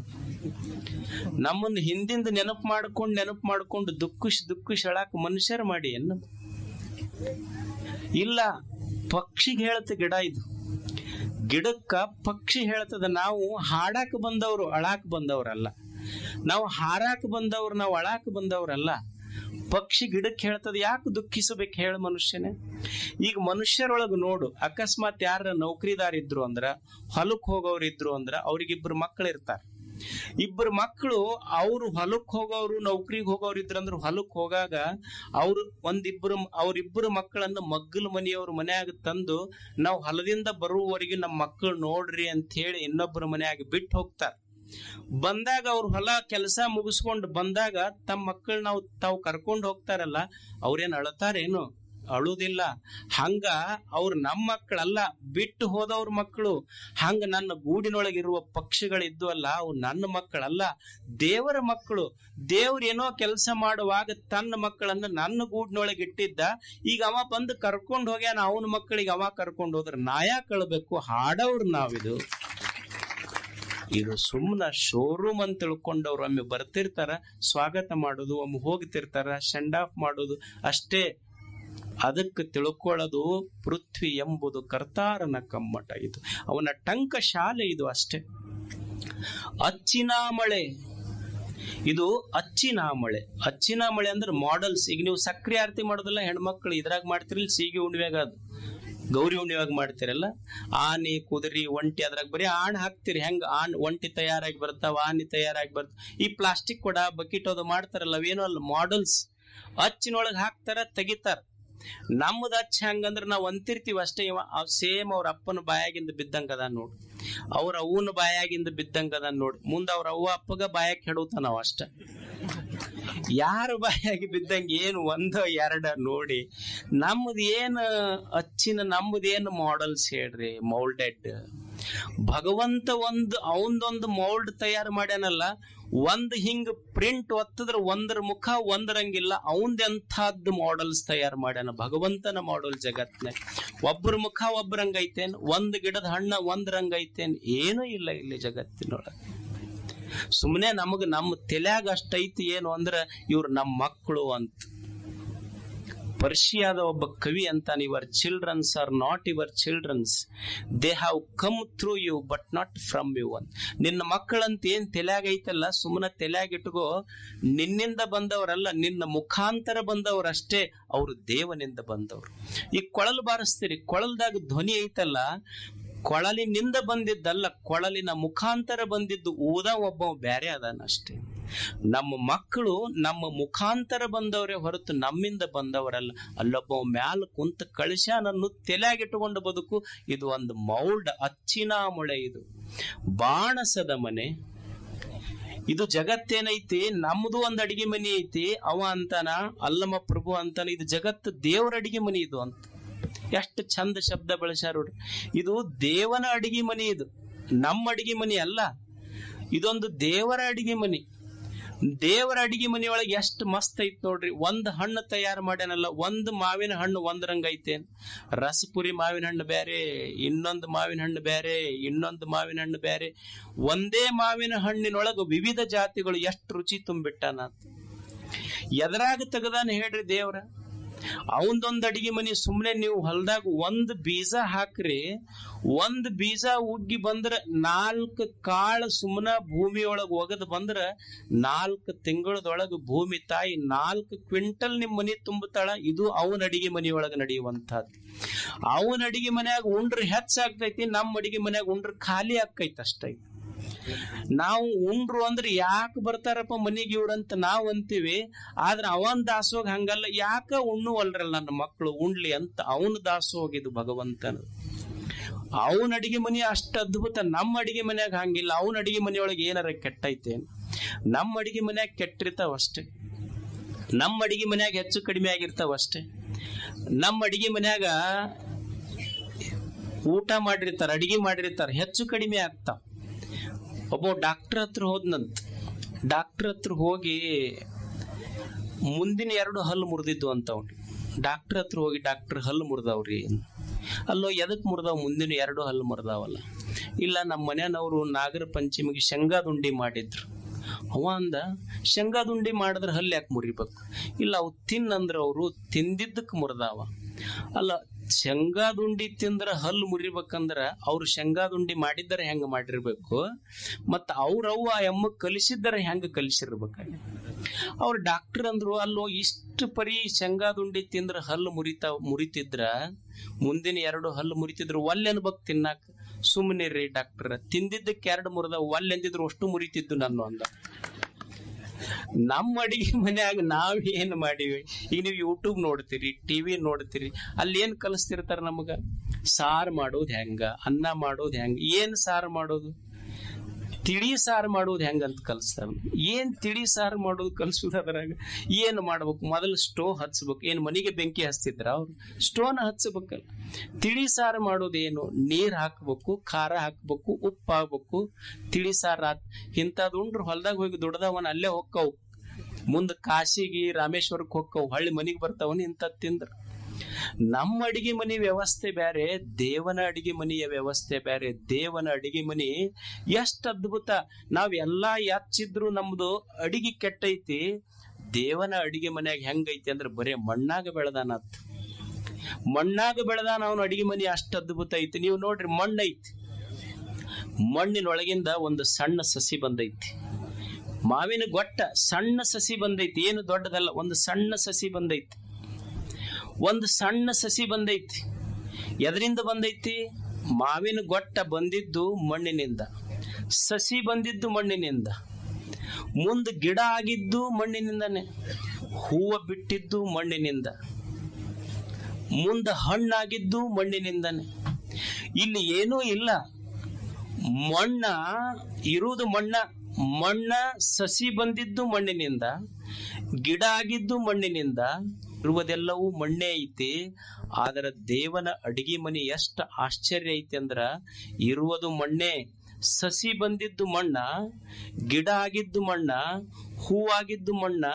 ನಮ್ಮನ್ನ ಹಿಂದಿಂದ ನೆನಪು ಮಾಡ್ಕೊಂಡು ನೆನಪು ಮಾಡ್ಕೊಂಡು ದುಃಖಿಸ್ ದುಃಖಿಸ್ ಅಳಾಕ್ ಮನುಷ್ಯರ್ ಮಾಡಿ ಏನ್ ಇಲ್ಲ, ಪಕ್ಷಿಗೆ ಹೇಳುತ್ತೆ ಗಿಡ ಇದು. ಗಿಡಕ್ಕ ಪಕ್ಷಿ ಹೇಳ್ತದ, ನಾವು ಹಾಡಾಕ ಬಂದವರು, ಅಳಾಕ್ ಬಂದವ್ರಲ್ಲ. ನಾವು ಹಾರಾಕ ಬಂದವ್ರು, ನಾವು ಅಳಾಕ ಬಂದವ್ರಲ್ಲ. ಪಕ್ಷಿ ಗಿಡಕ್ಕೆ ಹೇಳ್ತದ, ಯಾಕೆ ದುಃಖಿಸಬೇಕು ಹೇಳ ಮನುಷ್ಯನೇ? ಈಗ ಮನುಷ್ಯರೊಳಗೆ ನೋಡು, ಅಕಸ್ಮಾತ್ ಯಾರ ನೌಕರಿದಾರ ಇದ್ರು ಅಂದ್ರ, ಹೊಲಕ್ ಹೋಗೋರು ಇದ್ರು ಅಂದ್ರ, ಅವ್ರಿಗಿಬ್ರು ಮಕ್ಕಳು ಇರ್ತಾರೆ ಇಬ್ಬರು ಮಕ್ಕಳು ಅವ್ರು ಹೊಲಕ್ ಹೋಗೋರು, ನೌಕರಿಗೆ ಹೋಗೋರು ಇದ್ರಂದ್ರ ಹೊಲಕ್ ಹೋಗಾಗ ಅವ್ರು ಒಂದಿಬ್ರು, ಅವ್ರಿಬ್ರು ಮಕ್ಕಳನ್ನ ಮಗ್ಗಲ ಮನೆಯವ್ರ ಮನೆಯಾಗ ತಂದು, ನಾವು ಹೊಲದಿಂದ ಬರುವವರೆಗೆ ನಮ್ಮ ಮಕ್ಕಳು ನೋಡ್ರಿ ಅಂತ ಹೇಳಿ ಇನ್ನೊಬ್ಬರ ಮನೆಯಾಗ ಬಿಟ್ಟು ಹೋಗ್ತಾರ. ಬಂದಾಗ ಅವ್ರ ಹೊಲ ಕೆಲಸ ಮುಗಿಸ್ಕೊಂಡು ಬಂದಾಗ ತಮ್ಮ ಮಕ್ಕಳನ್ನ ನಾವು ತಾವು ಕರ್ಕೊಂಡು ಹೋಗ್ತಾರಲ್ಲ, ಅವ್ರೇನು ಅಳತಾರೇನು? ಅಳುದಿಲ್ಲ. ಹಂಗ ಅವ್ರು ನಮ್ಮ ಮಕ್ಕಳಲ್ಲ, ಬಿಟ್ಟು ಹೋದವ್ರ ಮಕ್ಕಳು. ಹಂಗ ನನ್ನ ಗೂಡಿನೊಳಗಿರುವ ಪಕ್ಷಿಗಳಿದ್ದು ಅಲ್ಲ ಅವು ನನ್ನ ಮಕ್ಕಳಲ್ಲ, ದೇವರ ಮಕ್ಕಳು. ದೇವ್ರ ಏನೋ ಕೆಲಸ ಮಾಡುವಾಗ ತನ್ನ ಮಕ್ಕಳನ್ನ ನನ್ನ ಗೂಡಿನೊಳಗೆ ಇಟ್ಟಿದ್ದ ಈಗ ಅವ ಬಂದು ಕರ್ಕೊಂಡು ಹೋಗ್ಯಾನ, ಅವನ ಮಕ್ಕಳಿಗೆ ಅವ ಕರ್ಕೊಂಡು ಹೋದ್ರ ನಾಯ ಕಳ್ಬೇಕು, ಹಾಡವ್ರು ನಾವಿದು. ಇದು ಸುಮ್ಮನ ಶೋರೂಮ್ ಅಂತ ತಿಳ್ಕೊಂಡವ್ರು ಒಮ್ಮೆ ಬರ್ತಿರ್ತಾರ, ಸ್ವಾಗತ ಮಾಡೋದು, ಒಮ್ಮೆ ಹೋಗ್ತಿರ್ತಾರ ಸೆಂಡ್ ಆಫ್ ಮಾಡೋದು, ಅಷ್ಟೇ ಅದಕ್ಕೆ ತಿಳ್ಕೊಳ್ಳೋದು ಪೃಥ್ವಿ ಎಂಬುದು ಕರ್ತಾರನ ಕಮ್ಮಟ ಇದು. ಅವನ ಟಂಕ ಶಾಲೆ ಇದು ಅಷ್ಟೇ. ಅಚ್ಚಿನ ಮಳೆ ಇದು ಅಚ್ಚಿನ ಮಳೆ ಅಚ್ಚಿನ ಮಳೆ ಅಂದ್ರೆ ಮಾಡಲ್ಸ್ ಈಗ ನೀವು ಸಕ್ರಿಯ ಆರತಿ ಮಾಡೋದಲ್ಲ ಹೆಣ್ಮಕ್ಳು, ಇದ್ರಾಗ ಮಾಡ್ತಿರಲಿ ಸೀಗೆ ಅದು. ಗೌರಿ ಹುಣ್ಣಿವಾಗ ಮಾಡ್ತಿರಲ್ಲ? ಆನೆ, ಕುದುರೆ, ಒಂಟಿ ಅದ್ರಾಗ ಬರೀ ಆಣ್ ಹಾಕ್ತಿರಿ. ಹೆಂಗ್ ಆಣ್ ಒಂಟಿ ತಯಾರಾಗಿ ಬರ್ತಾವ ಆನೆ ತಯಾರಾಗಿ ಬರ್ತಾವ ಈ ಪ್ಲಾಸ್ಟಿಕ್ ಕೂಡ ಬಕೆಟ್ ಅದು ಮಾಡ್ತಾರಲ್ಲ, ಅವೇನೋ ಅಲ್ಲ ಮಾಡಲ್ಸ್ ಅಚ್ಚಿನೊಳಗೆ ಹಾಕ್ತಾರ, ತೆಗಿತಾರ. ನಮ್ಮದ ಅಚ್ಚ ಹೆಂಗಂದ್ರ ನಾವು ಅಂತಿರ್ತೀವಿ ಅಷ್ಟೇ ಇವ. ಸೇಮ್ ಅವ್ರ ಅಪ್ಪನ ಬಾಯಾಗಿಂದ ಬಿದ್ದಂಗ ಅದ ನೋಡು. ಅವ್ರ ಅವನ ಬಾಯಾಗಿಂದ ಬಿದ್ದಂಗದ ನೋಡು. ಮುಂದ ಅವ್ರ ಅವ್ವ ಅಪ್ಪಗ ಬಾಯಕ್ಕೆ ಕೆಡುತ್ತ ನಾವ್ ಅಷ್ಟ. ಯಾರು ಬಾಯಾಗಿ ಬಿದ್ದಂಗ ಏನು ಒಂದ ಎರಡ ನೋಡಿ. ನಮ್ಮದು ಏನ್ ಅಚ್ಚಿನ ನಮ್ಮದೇನು ಮಾಡೆಲ್ಸ್ ಹೇಳ್ರಿ ಮೌಲ್ಡೆಡ್ ಭಗವಂತ ಒಂದು, ಅವನೊಂದು ಮೌಲ್ಡ್ ತಯಾರು ಮಾಡ್ಯಾನಲ್ಲ, ಒಂದ್ ಹಿಂಗ್ ಪ್ರಿಂಟ್ ಒತ್ತದ್ರ ಒಂದರ ಮುಖ ಒಂದರಂಗಿಲ್ಲ ಅವಂದೆಂಥದ್ದು ಮಾಡೆಲ್ಸ್ ತಯಾರು ಮಾಡ್ಯಾನ ಭಗವಂತನ ಮಾಡಲ್ ಜಗತ್ನ ಒಬ್ಬರ ಮುಖ ಒಬ್ಬರಂಗ ಐತೇನ್ ಒಂದ್ ಗಿಡದ ಹಣ್ಣ ಒಂದ್ ರಂಗ ಐತೇನ್ ಏನೂ ಇಲ್ಲ ಇಲ್ಲಿ ಜಗತ್ತಿನೊಳಗೆ. ಸುಮ್ಮನೆ ನಮಗ್ ನಮ್ಮ ತಲೆಯಾಗ ಅಷ್ಟೈತಿ ಏನು ಅಂದ್ರ ಇವ್ರು ನಮ್ಮ ಮಕ್ಕಳು ಅಂತ. ಪರ್ಷಿಯಾದ ಒಬ್ಬ ಕವಿ ಅಂತಾನೆ your childrens are not your childrens they have come through you but not from you ಅಂತ. ನಿನ್ನ ಮಕ್ಕಳಂತ ಏನ್ ತಲ್ಯಾಗ ಐತಲ್ಲ ಸುಮ್ಮನೆ ತಲ್ಯಾಗ ಇಟ್ಕೋ ನಿನ್ನಿಂದ ಬಂದವರಲ್ಲ, ನಿನ್ನ ಮುಖಾಂತರ ಬಂದವರಷ್ಟೇ, ಅವರು ದೇವನಿಂದ ಬಂದವರು. ಈ ಕೊಳಲು ಬಾರಿಸ್ತೀರಿ, ಕೊಳಲ್ದಾಗ ಧ್ವನಿ ಐತಲ್ಲ ಕೊಳಲಿನಿಂದ ಬಂದಿದ್ದಲ್ಲ, ಕೊಳಲಿನ ಮುಖಾಂತರ ಬಂದಿದ್ದು ಊದ ಒಬ್ಬ ಬ್ಯಾರೆ ಅದಾನ ಅಷ್ಟೇ. ನಮ್ಮ ಮಕ್ಕಳು ನಮ್ಮ ಮುಖಾಂತರ ಬಂದವರೇ ಹೊರತು ನಮ್ಮಿಂದ ಬಂದವರಲ್ಲ. ಅಲ್ಲೊಬ್ಬ ಮ್ಯಾಲ ಕುಂತ ಕಳಶನನ್ನು ತಲೆಯಾಗಿಟ್ಟುಕೊಂಡು ಬದುಕು, ಇದು ಒಂದು ಮೌಲ್ಡ್ ಅಚ್ಚಿನ ಮೊಳೆ ಇದು. ಬಾಣಸದ ಮನೆ, ಇದು ಜಗತ್ತೇನೈತಿ? ನಮ್ದು ಒಂದು ಅಡಿಗೆ ಮನಿ ಐತಿ, ಅವ ಅಂತಾನ ಅಲ್ಲಮ ಪ್ರಭು ಅಂತಾನ, ಇದು ಜಗತ್ತು ದೇವರ ಅಡಿಗೆ ಮನಿ ಇದು ಅಂತ. ಎಷ್ಟು ಚಂದ ಶಬ್ದ ಬಳಸ್ಯಾರ ನೋಡ್ರಿ. ಇದು ದೇವನ ಅಡಿಗೆ ಮನಿ ಇದು. ನಮ್ಮ ಅಡಿಗೆ ಮನಿ ಅಲ್ಲ. ಇದೊಂದು ದೇವರ ಅಡಿಗೆ ಮನಿ. ದೇವರ ಅಡಿಗೆ ಮನೆಯೊಳಗೆ ಎಷ್ಟು ಮಸ್ತ್ ಐತ್ ನೋಡ್ರಿ. ಒಂದ್ ಹಣ್ಣು ತಯಾರು ಮಾಡ್ಯಾನಲ್ಲ, ಒಂದ್ ಮಾವಿನ ಹಣ್ಣು ಒಂದ್ ರಂಗ ರಸಪುರಿ ಮಾವಿನ ಹಣ್ಣು ಬೇರೆ ಇನ್ನೊಂದು ಮಾವಿನ ಹಣ್ಣು ಬೇರೆ ಇನ್ನೊಂದು ಮಾವಿನ ಹಣ್ಣು ಬೇರೆ ಒಂದೇ ಮಾವಿನ ಹಣ್ಣಿನೊಳಗೆ ವಿವಿಧ ಜಾತಿಗಳು ಎಷ್ಟು ರುಚಿ ತುಂಬಿಟ್ಟಾನ ಎದರಾಗ ತೆಗದಾನ ಹೇಳ್ರಿ ದೇವ್ರ? ಅವಂದೊಂದ್ ಅಡಿಗೆ ಮನಿ ಸುಮ್ಮನೆ ನೀವು ಹೊಲದಾಗ ಒಂದ್ ಬೀಜ ಹಾಕ್ರಿ, ಒಂದ್ ಬೀಜ ಉಗ್ಗಿ ಬಂದ್ರ ನಾಲ್ಕು ಕಾಳು ಸುಮ್ಮನ ಭೂಮಿಯೊಳಗೆ ಒಗದ್ ಬಂದ್ರ ನಾಲ್ಕು ತಿಂಗಳದೊಳಗ ಭೂಮಿ ತಾಯಿ ನಾಲ್ಕು ಕ್ವಿಂಟಲ್ ನಿಮ್ ಮನಿ ತುಂಬುತ್ತಾಳ, ಇದು ಅವನ ಅಡಿಗೆ ಮನಿಯೊಳಗ ನಡೆಯುವಂತಹದ್ದು ಅವನ ಅಡಿಗೆ ಮನೆಯಾಗ ಉಂಡ್ರ ಹೆಚ್ಚಾಗ್ತೈತಿ ನಮ್ಮ ಅಡಿಗೆ ಮನೆಯಾಗ ಉಂಡ್ರ ಖಾಲಿ ಆಕೈತಿ ಅಷ್ಟೈ. ನಾವು ಉಂಡ್ರು ಅಂದ್ರೆ ಯಾಕೆ ಬರ್ತಾರಪ್ಪ ಮನಿಗೆ ಇವ್ರಂತ ನಾವ್ ಅಂತೀವಿ. ಆದ್ರೆ ಅವನ್ ದಾಸೋಗ ಹಂಗಲ್ಲ. ಯಾಕ ಉಣ್ಣುವಲ್ರಲ್ಲ ನನ್ನ ಮಕ್ಕಳು ಉಣ್ಲಿ ಅಂತ ಅವನ ಇದು ಭಗವಂತನ. ಅವನ ಅಡಿಗೆ ಮನೆ ಅಷ್ಟ ಅದ್ಭುತ. ನಮ್ಮ ಅಡಿಗೆ ಮನ್ಯಾಗ ಹಂಗಿಲ್ಲ. ಅವನ ಅಡಿಗೆ ಮನೆಯೊಳಗೆ ಏನಾರ ಕೆಟ್ಟೈತೆ ನಮ್ಮ ಅಡಿಗೆ ಮನ್ಯಾಗ ಕೆಟ್ಟಿರ್ತಾವ ಅಷ್ಟೇ. ನಮ್ಮ ಅಡಿಗೆ ಮನ್ಯಾಗ ಹೆಚ್ಚು ಕಡಿಮೆ ಆಗಿರ್ತಾವ ಅಷ್ಟೇ. ನಮ್ಮ ಅಡಿಗೆ ಮನ್ಯಾಗ ಊಟ ಮಾಡಿರ್ತಾರ, ಅಡಿಗೆ ಮಾಡಿರ್ತಾರ, ಹೆಚ್ಚು ಕಡಿಮೆ ಆಗ್ತಾವ. ಒಬ್ಬ ಡಾಕ್ಟರ್ ಹತ್ರ ಹೋದ್ನಂತ. ಡಾಕ್ಟರ್ ಹತ್ರ ಹೋಗಿ ಮುಂದಿನ ಎರಡು ಹಲ್ಲು ಮುರಿದಿದ್ದು ಅಂತ ಅವ್ರಿ ಡಾಕ್ಟರ್ ಹತ್ರ ಹೋಗಿ ಡಾಕ್ಟರ್ ಹಲ್ಲು ಮುರಿದವ್ರಿ ಅಲ್ಲೋ ಎದಕ್ಕೆ ಮುರಿದಾವ ಮುಂದಿನ ಎರಡು ಹಲ್ಲು ಮುರಿದಾವಲ್ಲ? ಇಲ್ಲ ನಮ್ಮ ಮನೆಯವರು ನಾಗರ ಪಂಚಮಿಗೆ ಶೇಂಗಾದುಂಡಿ ಮಾಡಿದ್ರು. ಅವ ಅಂದ, ಶೇಂಗಾದುಂಡಿ ಮಾಡಿದ್ರೆ ಹಲ್ಲು ಯಾಕೆ ಮುರಿಬೇಕು? ಇಲ್ಲ, ಅವು ತಿನ್ನಂದ್ರೆ ಅವರು ತಿಂದಿದ್ದಕ್ಕೆ ಮುರಿದಾವ. ಅಲ್ಲ ಶೇಂಗಾದುಂಡಿ ತಿಂದ್ರ ಹಲ್ಲು ಮುರಿಬೇಕಂದ್ರ ಅವ್ರು ಶೇಂಗಾದುಂಡಿ ಮಾಡಿದ್ದಾರೆ ಹೆಂಗ ಮಾಡಿರ್ಬೇಕು, ಮತ್ತ ಅವ್ರವ್ವ ಎಮ್ಮ ಕಲಿಸಿದ್ದಾರೆ ಹೆಂಗ ಕಲಿಸಿರ್ಬೇಕಾಗಿ ಅವ್ರ ಡಾಕ್ಟರ್ ಅಂದ್ರು ಅಲ್ಲೋ ಇಷ್ಟು ಪರಿ ಶೇಂಗಾದುಂಡಿ ತಿಂದ್ರ ಹಲ್ಲು ಮುರಿತಾ, ಮುರಿತಿದ್ರ, ಮುಂದಿನ ಎರಡು ಹಲ್ಲು ಮುರಿತಿದ್ರು ಒಲ್ಲೆನ್ ಅನ್ಬೇಕು ತಿನ್ನಾಕ. ಸುಮ್ಮನೆ ರೀ ಡಾಕ್ಟರ್ ತಿಂದಿದ್ದಕ್ಕೆ ಎರಡು ಮುರಿದ ಒಲ್ಲೆ ಅಂದಿದ್ರು ಅಷ್ಟು ಮುರಿತಿದ್ದು ನಾನು ಅಂದ. ನಮ್ಮ ಅಡಿಗೆ ಮನ್ಯಾಗ ನಾವ್ ಏನ್ ಮಾಡಿವಿ? ಈಗ ನೀವು ಯೂಟ್ಯೂಬ್ ನೋಡ್ತೀರಿ ಟಿವಿ ನೋಡ್ತೀರಿ, ಅಲ್ಲಿ ಏನ್ ಕಲಿಸ್ತಿರ್ತಾರ ನಮಗ? ಸಾರ್ ಮಾಡೋದು ಹೆಂಗ? ಅನ್ನ ಮಾಡೋದು ಹೆಂಗ? ಏನ್ ಸಾರ್ ಮಾಡೋದು? ತಿಳಿ ಸಾರು ಮಾಡೋದು ಹೆಂಗಂತ ಕಲಿಸ್ತಾರ ಏನ್ ತಿಳಿ ಸಾರು ಮಾಡೋದು ಕಲಿಸೋದು ಅದ್ರಾಗ? ಏನ್ ಮಾಡ್ಬೇಕು? ಮೊದಲು ಸ್ಟೋವ್ ಹಚ್ಬೇಕು. ಏನ್ ಮನೆಗೆ ಬೆಂಕಿ ಹಚ್ತಿದ್ರ ಅವ್ರು? ಸ್ಟೋನ್ ಹಚ್ಬೇಕಲ್ಲ. ತಿಳಿ ಸಾರು ಮಾಡೋದೇನು ನೀರ್ ಹಾಕ್ಬೇಕು, ಖಾರ ಹಾಕ್ಬೇಕು ಉಪ್ಪು ಹಾಕ್ಬೇಕು ತಿಳಿ ಸಾರು ಹಾಕ್ ಇಂಥದ್ದು ಉಂಡ್ರು ಹೊಲ್ದಾಗ ಹೋಗಿ ದುಡ್ದವನ್ ಅಲ್ಲೇ ಹೊಕ್ಕವು. ಮುಂದೆ ಕಾಶಿಗೆ ರಾಮೇಶ್ವರಕ್ಕೆ ಹೊಕ್ಕವು. ಹಳ್ಳಿ ಮನಿಗೆ ಬರ್ತಾವನ್ ಇಂಥದ್ ತಿಂದ್ರ. ನಮ್ಮ ಅಡಿಗೆ ಮನೆ ವ್ಯವಸ್ಥೆ ಬೇರೆ ದೇವನ ಅಡಿಗೆ ಮನೆಯ ವ್ಯವಸ್ಥೆ ಬೇರೆ ದೇವನ ಅಡಿಗೆ ಮನೆ ಎಷ್ಟು ಅದ್ಭುತ. ನಾವ್ ಎಲ್ಲಾ ಯಾಚಿದ್ರು ನಮ್ದು ಅಡಿಗೆ ಕೆಟ್ಟೈತಿ. ದೇವನ ಅಡಿಗೆ ಮನೆಯಾಗ ಹೆಂಗೈತಿ ಅಂದ್ರೆ ಬರೇ ಮಣ್ಣಾಗ ಬೆಳೆದಾನತ್ ಮಣ್ಣಾಗ ಬೆಳೆದಾನ ಅವನ ಅಡಿಗೆ ಮನೆ ಅಷ್ಟು ಅದ್ಭುತ ಐತಿ. ನೀವು ನೋಡ್ರಿ ಮಣ್ಣೈತಿ. ಮಣ್ಣಿನೊಳಗಿಂದ ಒಂದು ಸಣ್ಣ ಸಸಿ ಬಂದೈತಿ. ಮಾವಿನ ಗೊಟ್ಟ ಸಣ್ಣ ಸಸಿ ಬಂದೈತಿ. ಏನು ದೊಡ್ಡದಲ್ಲ, ಒಂದು ಸಣ್ಣ ಸಸಿ ಬಂದೈತಿ. ಒಂದು ಸಣ್ಣ ಸಸಿ ಬಂದೈತಿ. ಎದರಿಂದ ಬಂದೈತಿ? ಮಾವಿನ ಗೊಟ್ಟ ಬಂದಿದ್ದು ಮಣ್ಣಿನಿಂದ. ಸಸಿ ಬಂದಿದ್ದು ಮಣ್ಣಿನಿಂದ. ಮುಂದೆ ಗಿಡ ಆಗಿದ್ದು ಮಣ್ಣಿನಿಂದನೇ. ಹೂವ ಬಿಟ್ಟಿದ್ದು ಮಣ್ಣಿನಿಂದ. ಮುಂದೆ ಹಣ್ಣಾಗಿದ್ದು ಮಣ್ಣಿನಿಂದನೆ. ಇಲ್ಲಿ ಏನೂ ಇಲ್ಲ. ಮಣ್ಣ ಇರುವುದು ಮಣ್ಣ. ಮಣ್ಣ ಸಸಿ ಬಂದಿದ್ದು ಮಣ್ಣಿನಿಂದ. ಗಿಡ ಆಗಿದ್ದು ಮಣ್ಣಿನಿಂದ. ಇರುವುದೆಲ್ಲವೂ ಮಣ್ಣೇ ಐತಿ. ಆದ್ರೆ ದೇವನ ಅಡಿಗೆ ಮನೆ ಎಷ್ಟು ಆಶ್ಚರ್ಯ ಐತಿ ಅಂದ್ರ, ಇರುವುದು ಮಣ್ಣೆ. ಸಸಿ ಬಂದಿದ್ದು ಮಣ್ಣ, ಗಿಡ ಆಗಿದ್ದು ಮಣ್ಣ ಹೂವಾಗಿದ್ದು ಮಣ್ಣ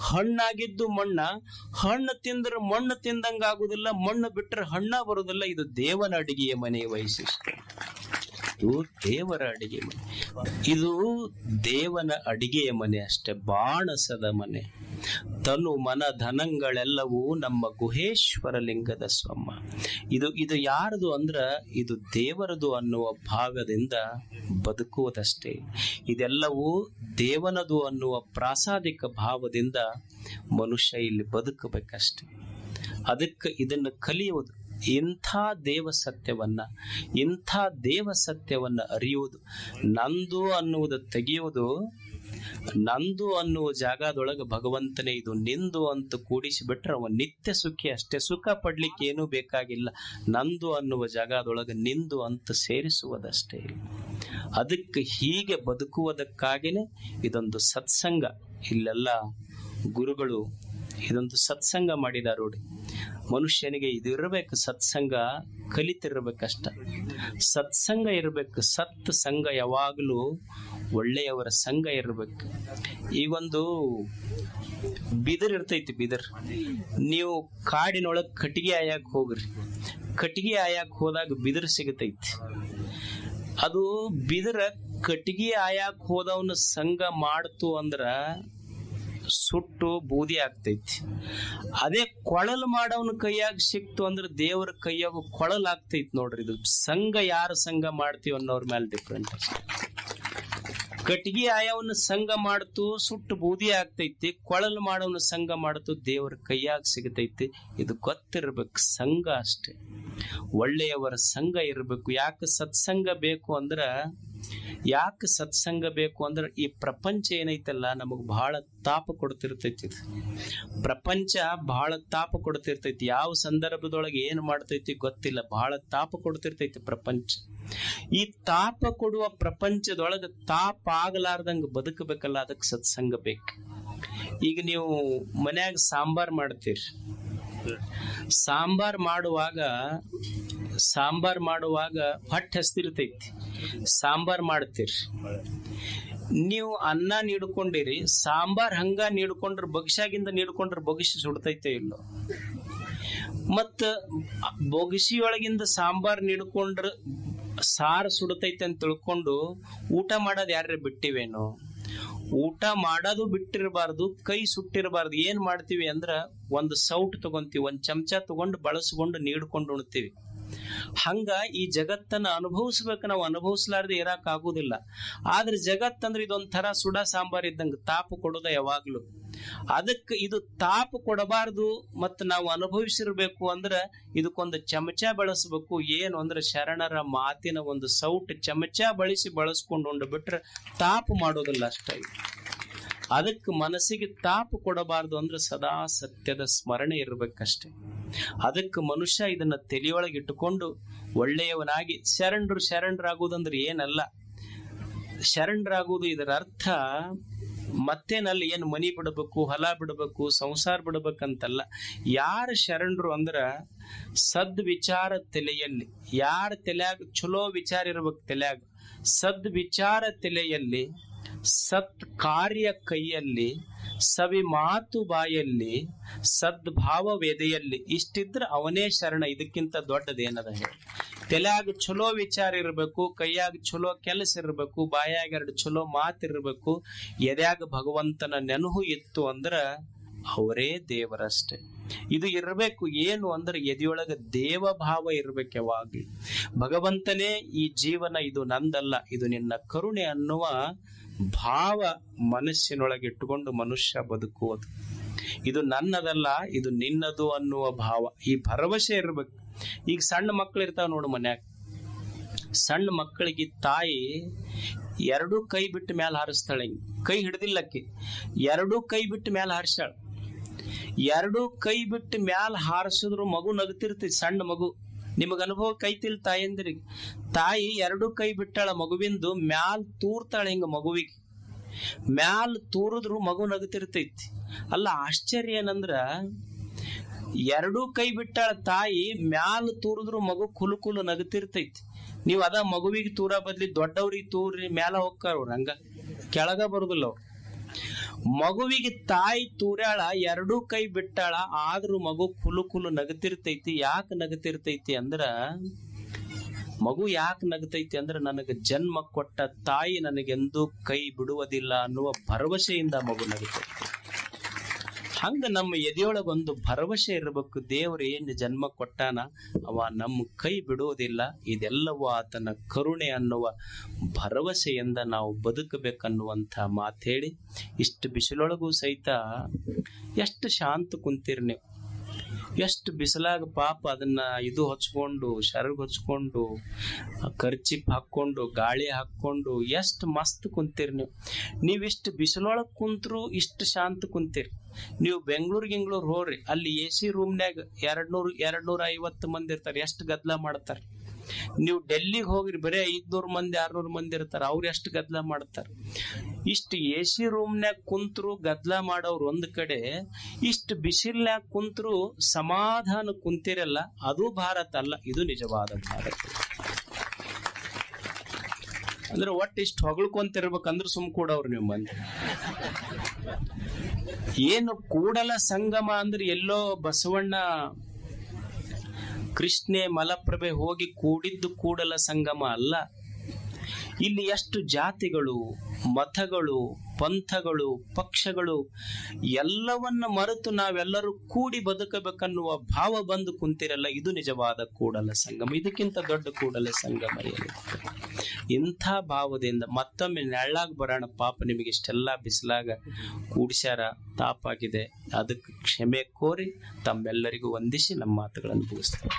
ಹಣ್ಣಾಗಿದ್ದು ಮಣ್ಣ. ಹಣ್ಣು ತಿಂದ್ರೆ ಮಣ್ಣು ತಿಂದಂಗಾಗುದಿಲ್ಲ, ಮಣ್ಣು ಬಿಟ್ಟರೆ ಹಣ್ಣ ಬರುದಿಲ್ಲ. ಇದು ದೇವನ ಅಡಿಗೆಯ ಮನೆಯ ವೈಶಿಷ್ಟ್ಯ. ಇದು ದೇವರ ಅಡಿಗೆ ಮನೆ. ಇದು ದೇವನ ಅಡಿಗೆಯ ಮನೆ ಅಷ್ಟೆ, ಬಾಣಸದ ಮನೆ. ತನು ಮನ ಧನಗಳೆಲ್ಲವೂ ನಮ್ಮ ಗುಹೇಶ್ವರ ಲಿಂಗದ ಸ್ವಮ್ಮ. ಇದು ಇದು ಯಾರದು ಅಂದ್ರ, ಇದು ದೇವರದು ಅನ್ನುವ ಭಾಗದಿಂದ ಬದುಕುವುದಷ್ಟೇ. ಇದೆಲ್ಲವೂ ದೇವನದು ಅನ್ನುವ ಪ್ರಾಸಾದಿಕ ಭಾವದಿಂದ ಮನುಷ್ಯ ಇಲ್ಲಿ ಬದುಕಬೇಕಷ್ಟೇ. ಅದಕ್ಕೆ ಇದನ್ನು ಕಲಿಯುವುದು. ಇಂಥ ದೇವ ಸತ್ಯವನ್ನ, ಇಂಥ ದೇವ ಸತ್ಯವನ್ನ ಅರಿಯುವುದು, ನಂದು ಅನ್ನುವುದು ತೆಗೆಯುವುದು, ನಂದು ಅನ್ನುವ ಜಾಗದೊಳಗೆ ಭಗವಂತನೇ ಇದು, ನಿಂದು ಅಂತ ಕೂಡಿಸಿಬಿಟ್ರೆ ಅವ ನಿತ್ಯ ಸುಖಿ ಅಷ್ಟೇ, ಸುಖ ಪಡ್ಲಿಕ್ಕೆ ಏನೂ ಬೇಕಾಗಿಲ್ಲ. ನಂದು ಅನ್ನುವ ಜಾಗದೊಳಗೆ ನಿಂದು ಅಂತ ಸೇರಿಸುವುದಷ್ಟೇ ಅದಕ್ಕೆ ಹೀಗೆ ಬದುಕುವುದಕ್ಕಾಗಿನೇ ಇದೊಂದು ಸತ್ಸಂಗ. ಇಲ್ಲೆಲ್ಲ ಗುರುಗಳು ಇದೊಂದು ಸತ್ಸಂಗ ಮಾಡಿದ ರೂಢಿ. ಮನುಷ್ಯನಿಗೆ ಇದು ಇರಬೇಕು, ಸತ್ಸಂಗ ಕಲಿತಿರ್ಬೇಕಷ್ಟ. ಸತ್ಸಂಗ ಇರಬೇಕು, ಸತ್ ಸಂಘ ಯಾವಾಗಲೂ ಒಳ್ಳೆಯವರ ಸಂಘ ಇರಬೇಕು. ಒಂದು ಬಿದಿರ್ ಇರ್ತೈತಿ ಬಿದಿರ್. ನೀವು ಕಾಡಿನೊಳಗೆ ಕಟ್ಟಿಗೆ ಆಯಾಕ ಹೋಗ್ರಿ. ಕಟ್ಟಿಗೆ ಆಯಾಕ ಹೋದಾಗ ಬಿದಿರ್ ಸಿಗತೈತಿ. ಅದು ಬಿದಿರ ಕಟ್ಟಿಗೆ ಆಯಾಕ ಹೋದವನ ಸಂಘ ಮಾಡ್ತು ಅಂದ್ರ ಸುಟ್ಟು ಬೂದಿ ಆಗ್ತೈತಿ. ಅದೇ ಕೊಳಲ್ ಮಾಡವನ ಕೈಯಾಗ ಸಿಕ್ತು ಅಂದ್ರೆ ದೇವರ ಕೈಯಾಗ ಕೊಳಲ್ ಆಗ್ತೈತಿ ನೋಡ್ರಿ ಇದು. ಸಂಘ ಯಾರ ಸಂಘ ಮಾಡ್ತೀವಿ ಅನ್ನೋರ್ ಮೇಲೆ ಡಿಫ್ರೆಂಟ್ ಕಟ್ಟಿಗೆ ಆಯವನ್ನ ಸಂಘ ಮಾಡ್ತು, ಸುಟ್ಟು ಬೂದಿ ಆಗ್ತೈತಿ, ಕೊಳಲು ಮಾಡವನ ಸಂಘ ಮಾಡ್ತು, ದೇವರ ಕೈಯಾಗ ಸಿಗತೈತಿ. ಇದು ಗೊತ್ತಿರ್ಬೇಕು, ಸಂಘ ಅಷ್ಟೇ. ಒಳ್ಳೆಯವರ ಸಂಘ ಇರಬೇಕು. ಯಾಕೆ ಸತ್ಸಂಗ ಬೇಕು ಅಂದ್ರ ಯಾಕೆ ಸತ್ಸಂಗ ಬೇಕು ಅಂದ್ರೆ ಈ ಪ್ರಪಂಚ ಏನೈತಲ್ಲ ನಮಗ್ ಬಹಳ ತಾಪ ಕೊಡ್ತಿರ್ತೈತಿ ಪ್ರಪಂಚ ಬಹಳ ತಾಪ ಕೊಡ್ತಿರ್ತೈತಿ. ಯಾವ ಸಂದರ್ಭದೊಳಗೆ ಏನು ಮಾಡ್ತೈತಿ ಗೊತ್ತಿಲ್ಲ. ಬಹಳ ತಾಪ ಕೊಡ್ತಿರ್ತೈತಿ ಪ್ರಪಂಚ. ಈ ತಾಪ ಕೊಡುವ ಪ್ರಪಂಚದೊಳಗೆ ತಾಪ ಆಗಲಾರ್ದಂಗ ಬದುಕಬೇಕಲ್ಲ ಅದಕ್ಕೆ ಸತ್ಸಂಗ ಬೇಕು. ಈಗ ನೀವು ಮನ್ಯಾಗ ಸಾಂಬಾರ್ ಮಾಡ್ತೀರಿ. ಸಾಂಬಾರ್ ಮಾಡುವಾಗ ಸಾಂಬಾರ್ ಮಾಡುವಾಗ ಹೊಟ್ಟೆ ಹಸ್ತಿರ್ತೈತಿ. ಸಾಂಬಾರ್ ಮಾಡ್ತೀರಿ. ನೀವು ಅನ್ನ ನೀಡ್ಕೊಂಡಿರಿ, ಸಾಂಬಾರ್ ಹಂಗ ನೀಡ್ಕೊಂಡ್ರ ಬಗ್ಸಾಗಿಂದ ನೀಡ್ಕೊಂಡ್ರ ಬಗ್ಸಿ ಸುಡ್ತೈತೆ ಇಲ್ಲೋ. ಮತ್ತ ಬೊಗಸಿಯೊಳಗಿಂದ ಸಾಂಬಾರ್ ನೀಡ್ಕೊಂಡ್ರ ಸಾರು ಸುಡತೈತೆ ಅಂತ ತಿಳ್ಕೊಂಡು ಊಟ ಮಾಡೋದು ಯಾರ ಬಿಟ್ಟಿವೇನು? ಊಟ ಮಾಡೋದು ಬಿಟ್ಟಿರಬಾರ್ದು, ಕೈ ಸುಟ್ಟಿರಬಾರ್ದು, ಏನ್ ಮಾಡ್ತೀವಿ ಅಂದ್ರ ಒಂದು ಸೌಟ್ ತಗೊಂತೀವಿ, ಒಂದ್ ಚಮಚ ತಗೊಂಡು ಬಳಸ್ಕೊಂಡು ನೀಡ್ಕೊಂಡು ಉಣ್ತೀವಿ. ಹಂಗ ಈ ಜಗತ್ತನ್ನ ಅನುಭವಿಸ್ಬೇಕು, ನಾವು ಅನುಭವಿಸ್ಲಾರ್ದೆ ಇರಾಕ್ ಆಗುದಿಲ್ಲ ಆದ್ರೆ ಜಗತ್ತಂದ್ರೆ ಇದೊಂಥರ ಸುಡ ಸಾಂಬಾರ್ ಇದ್ದಂಗ, ತಾಪು ಕೊಡೋದ ಯಾವಾಗ್ಲೂ. ಅದಕ್ಕೆ ಇದು ತಾಪು ಕೊಡಬಾರ್ದು ಮತ್ತು ನಾವು ಅನುಭವಿಸಿರ್ಬೇಕು ಅಂದ್ರೆ ಇದಕ್ಕೊಂದು ಚಮಚ ಬಳಸಬೇಕು. ಏನು ಅಂದ್ರೆ ಶರಣರ ಮಾತಿನ ಒಂದು ಸೌಟ್ ಚಮಚ ಬಳಸಿ ಬಳಸ್ಕೊಂಡು ಉಂಡು ಬಿಟ್ರೆ ತಾಪು ಮಾಡೋದಿಲ್ಲ ಅಷ್ಟೇ. ಅದಕ್ಕೆ ಮನಸ್ಸಿಗೆ ತಾಪು ಕೊಡಬಾರ್ದು ಅಂದ್ರೆ ಸದಾ ಸತ್ಯದ ಸ್ಮರಣೆ ಇರಬೇಕಷ್ಟೆ. ಅದಕ್ಕೆ ಮನುಷ್ಯ ಇದನ್ನ ತಲೆಯೊಳಗೆ ಇಟ್ಟುಕೊಂಡು ಒಳ್ಳೆಯವನಾಗಿ ಶರಣರು ಶರಣರಾಗುವುದಂದ್ರೆ ಏನಲ್ಲ. ಶರಣರಾಗುವುದು ಇದರ ಅರ್ಥ ಮತ್ತೇನಲ್ಲ, ಏನು ಮನಿ ಬಿಡಬೇಕು, ಹೊಲ ಬಿಡಬೇಕು, ಸಂಸಾರ ಬಿಡಬೇಕಂತಲ್ಲ. ಯಾರು ಶರಣರು ಅಂದ್ರ ಸದ್ ವಿಚಾರ ತಲೆಯಲ್ಲಿ, ಯಾರ ತಲೆಯಾಗ ಚಲೋ ವಿಚಾರ ಇರ್ಬೇಕು ತಲೆಯಾಗ ಸದ್ ವಿಚಾರ ತಲೆಯಲ್ಲಿ ಸತ್ ಕಾರ್ಯ ಕೈಯಲ್ಲಿ, ಸವಿ ಮಾತು ಬಾಯಲ್ಲಿ ಸದ್ಭಾವ ವೇದೆಯಲ್ಲಿ ಇಷ್ಟಿದ್ರೆ ಅವನೇ ಶರಣ. ಇದಕ್ಕಿಂತ ದೊಡ್ಡದೇನದ ಹೇಳಿ? ತಲೆಯಾಗ ಚಲೋ ವಿಚಾರ ಇರಬೇಕು, ಕೈಯಾಗ ಚಲೋ ಕೆಲಸ ಇರಬೇಕು, ಬಾಯಾಗ ಎರಡು ಚಲೋ ಮಾತಿರ್ಬೇಕು ಎದ್ಯಾಗ ಭಗವಂತನ ನೆನಹು ಇತ್ತು ಅಂದ್ರ ಅವರೇ ದೇವರಷ್ಟೇ. ಇದು ಇರಬೇಕು ಏನು ಅಂದ್ರೆ ಎದೆಯೊಳಗ ದೇವ ಭಾವ ಇರ್ಬೇಕು ಯಾವಾಗ್ಲಿ. ಭಗವಂತನೇ ಈ ಜೀವನ ಇದು ನಂದಲ್ಲ, ಇದು ನಿನ್ನ ಕರುಣೆ ಅನ್ನುವ ಭಾವ ಮನಸ್ಸಿನೊಳಗೆ ಇಟ್ಟುಕೊಂಡು ಮನುಷ್ಯ ಬದುಕುವುದು. ಇದು ನನ್ನದಲ್ಲ, ಇದು ನಿನ್ನದು ಅನ್ನುವ ಭಾವ. ಈ ಭರವಸೆ ಇರ್ಬೇಕು. ಈಗ ಸಣ್ಣ ಮಕ್ಕಳು ಇರ್ತಾವ ನೋಡು ಮನ್ಯಾಗ. ಸಣ್ಣ ಮಕ್ಕಳಿಗೆ ತಾಯಿ ಎರಡೂ ಕೈ ಬಿಟ್ಟು ಮ್ಯಾಲ ಹಾರಿಸ್ತಾಳೆ ಕೈ ಹಿಡ್ದಿಲ್ಲಕ್ಕೆ. ಎರಡೂ ಕೈ ಬಿಟ್ಟು ಮ್ಯಾಲ ಹಾರಿಸ್ತಾಳ. ಎರಡೂ ಕೈ ಬಿಟ್ಟು ಮ್ಯಾಲ ಹಾರಿಸಿದ್ರು ಮಗು ನಗ್ತಿರ್ತೈತಿ ಸಣ್ಣ ಮಗು. ನಿಮಗ ಅನುಭವ ಕೈತಿಲ್ ತಾಯಂದ್ರಿಗೆ ತಾಯಿ ಎರಡು ಕೈ ಬಿಟ್ಟಾಳ ಮಗುವಿಂದು ಮ್ಯಾಲ್ ತೂರ್ತಾಳ ಹಿಂಗ ಮಗುವಿಗೆ. ಮ್ಯಾಲ್ ತೂರಿದ್ರು ಮಗು ನಗತಿರ್ತೈತಿ ಅಲ್ಲ ಆಶ್ಚರ್ಯ ಏನಂದ್ರ, ಎರಡೂ ಕೈ ಬಿಟ್ಟಾಳ ತಾಯಿ ಮ್ಯಾಲ್ ತೂರಿದ್ರು ಮಗು ಕುಲು ಕುಲು ನಗತಿರ್ತೈತಿ ನೀವ್ ಅದ ಮಗುವಿಗೆ ತೂರ ಬದ್ಲಿ ದೊಡ್ಡವ್ರಿಗೆ ತೂರಿ ಮ್ಯಾಲ ಹೋಗ್ತಾರ ಹಂಗ. ಕೆಳಗ ಬರುದಿಲ್ಲ ಅವ್ರು. ಮಗುವಿಗೆ ತಾಯಿ ತೂರ್ಯಾಳ ಎರಡೂ ಕೈ ಬಿಟ್ಟಾಳ, ಆದ್ರೂ ಮಗು ಕುಲು ಕುಲು ನಗತಿರ್ತೈತಿ ಯಾಕೆ ನಗತಿರ್ತೈತಿ ಅಂದ್ರ, ಮಗು ಯಾಕೆ ನಗತೈತಿ ಅಂದ್ರ, ನನಗೆ ಜನ್ಮ ಕೊಟ್ಟ ತಾಯಿ ನನಗೆಂದೂ ಕೈ ಬಿಡುವುದಿಲ್ಲ ಅನ್ನುವ ಭರವಸೆಯಿಂದ ಮಗು ನಗತೈತಿ ಹಂಗ ನಮ್ಮ ಎದೆಯೊಳಗ ಒಂದು ಭರವಸೆ ಇರಬೇಕು, ದೇವ್ರು ಏನು ಜನ್ಮ ಕೊಟ್ಟಾನ ಅವ ನಮ್ಮ ಕೈ ಬಿಡೋದಿಲ್ಲ. ಇದೆಲ್ಲವೂ ಆತನ ಕರುಣೆ ಅನ್ನುವ ಭರವಸೆಯಿಂದ ನಾವು ಬದುಕಬೇಕನ್ನುವಂಥ ಮಾತು ಹೇಳಿ ಇಷ್ಟು ಬಿಸಿಲೊಳಗೂ ಸಹಿತ ಎಷ್ಟು ಶಾಂತ ಕುಂತೀರಿ ನೀವು. ಎಷ್ಟು ಬಿಸಿಲಾಗ ಪಾಪ ಅದನ್ನ ಇದು ಹಚ್ಕೊಂಡು, ಶರಗ್ ಹಚ್ಕೊಂಡು, ಕರ್ಚಿಪ್ ಹಾಕೊಂಡು ಗಾಳಿ ಹಾಕೊಂಡು ಎಷ್ಟು ಮಸ್ತ್ ಕುಂತೀರಿ ನೀವು. ನೀವ್ ಇಷ್ಟು ಬಿಸಿಲೊಳಗ್ ಕುಂತ್ರು ಇಷ್ಟು ಶಾಂತ ಕುಂತೀರಿ. ನೀವು ಬೆಂಗಳೂರು ಗಿಂಗ್ಳೂರ್ ಹೋಗ್ರಿ, ಅಲ್ಲಿ ಎ ಸಿ ರೂಮ್ನ್ಯಾಗ ಎರಡ್ ನೂರ್ ಎರಡ್ ನೂರ ಐವತ್ತು ಮಂದಿ ಇರ್ತಾರೆ, ಎಷ್ಟು ಗದ್ಲ ಮಾಡ್ತಾರೆ. ನೀವು ಡೆಲ್ಲಿಗೆ ಹೋಗಿರಿ, ಬರೀ ಐದ್ನೂರು ಮಂದಿ, ಆರ್ನೂರು ಮಂದಿ ಇರ್ತಾರೆ, ಅವ್ರು ಎಷ್ಟು ಗದ್ದಲ ಮಾಡ್ತಾರೆ? ಇಷ್ಟು ಎ ಸಿ ರೂಮ್ನ್ಯಾಗ ಕುಂತರು, ಗದ್ಲ ಮಾಡೋರು ಒಂದ್ ಕಡೆ, ಇಷ್ಟು ಬಿಸಿಲ್ನ್ಯಾಗ ಕುಂತರು ಸಮಾಧಾನ ಕುಂತಿರಲ್ಲ, ಅದು ಭಾರತ ಅಲ್ಲ, ಇದು ನಿಜವಾದ ಭಾರತ. ಅಂದ್ರೆ ಒಟ್ಟು ಇಷ್ಟು ಹೊಗಳ್ಕೊಂತಿರ್ಬೇಕಂದ್ರೆ ಸುಮ್ ಕೂಡವ್ರು ನೀವು ಮಂದಿ. ಏನು ಕೂಡಲ ಸಂಗಮ ಅಂದ್ರೆ ಎಲ್ಲೋ ಬಸವಣ್ಣ ಕೃಷ್ಣೆ ಮಲಪ್ರಭೆ ಹೋಗಿ ಕೂಡಿದ್ದು ಕೂಡಲ ಸಂಗಮ ಅಲ್ಲ. ಇಲ್ಲಿ ಎಷ್ಟು ಜಾತಿಗಳು, ಮತಗಳು, ಪಂಥಗಳು, ಪಕ್ಷಗಳು, ಎಲ್ಲವನ್ನ ಮರೆತು ನಾವೆಲ್ಲರೂ ಕೂಡಿ ಬದುಕಬೇಕನ್ನುವ ಭಾವ ಬಂದು ಕುಂತಿರಲ್ಲ, ಇದು ನಿಜವಾದ ಕೂಡಲ ಸಂಗಮ. ಇದಕ್ಕಿಂತ ದೊಡ್ಡ ಕೂಡಲ ಸಂಗಮ ಏನಿದೆ ಇಂಥ ಭಾವದಿಂದ ಮತ್ತೊಮ್ಮೆ ನೆಳ್ಳಾಗ ಬರೋಣ. ಪಾಪ ನಿಮಗೆ ಇಷ್ಟೆಲ್ಲ ಬಿಸಿಲಾಗ ಕೂಡಿಸ್ಯಾರ, ತಾಪಾಗಿದೆ. ಅದಕ್ಕೆ ಕ್ಷಮೆ ಕೋರಿ ತಮ್ಮೆಲ್ಲರಿಗೂ ವಂದಿಸಿ ನಮ್ಮ ಮಾತುಗಳನ್ನು ಮುಗಿಸ್ತೇವೆ